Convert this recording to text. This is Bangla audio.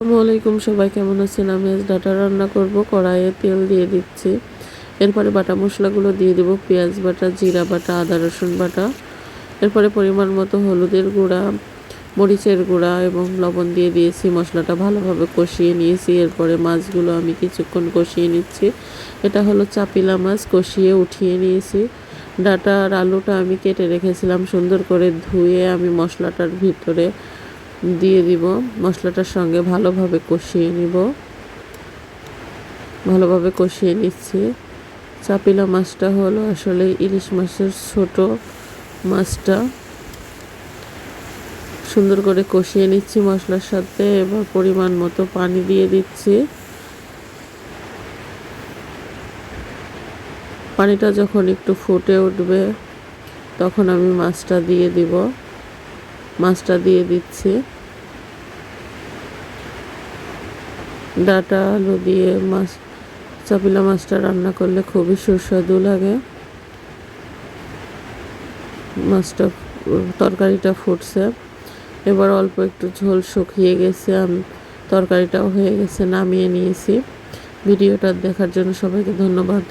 আসসালামু আলাইকুম, সবাই কেমন আছেন? আমি আজ ডাটা রান্না করব, কড়াইয়ে তেল দিয়ে দিচ্ছি। এরপরে বাটা মশলাগুলো দিয়ে দেবো, পেঁয়াজ বাটা, জিরা বাটা, আদা, রসুন বাটা। এরপরে পরিমাণ মতো হলুদের গুঁড়া, মরিচের গুঁড়া এবং লবণ দিয়ে দিয়েছি। মশলাটা ভালোভাবে কষিয়ে নিয়েছি। এরপরে মাছগুলো আমি কিছুক্ষণ কষিয়ে নিচ্ছি। এটা হলো চাপিলা মাছ, কষিয়ে উঠিয়ে নিয়েছি। ডাটা আর আলুটা আমি কেটে রেখেছিলাম সুন্দর করে ধুয়ে আমি মশলাটার ভিতরে দিয়ে দিব। মশলাটার সঙ্গে ভালোভাবে কষিয়ে নিব। ভালোভাবে কষিয়ে নিচ্ছি। চাপিলা মাছটা হলো আসলে ইলিশ মাছের ছোট মাছটা। সুন্দর করে কষিয়ে নিচ্ছি মশলার সাথে, এবার পরিমাণ মতো পানি দিয়ে দিচ্ছি। পানিটা যখন একটু ফুটে উঠবে, তখন আমি মাছটা দিয়ে দিব। মাছটা দিয়ে দিচ্ছি। ডাটা আলু দিয়ে মাছ, চাপিলা মাছটা রান্না করলে খুবই সুস্বাদু লাগে। মাছটা, তরকারিটা ফুটছে। এবার অল্প একটু ঝোল শুকিয়ে গেছে, আমি, তরকারিটাও হয়ে গেছে, নামিয়ে নিয়েছি। ভিডিওটা দেখার জন্য সবাইকে ধন্যবাদ।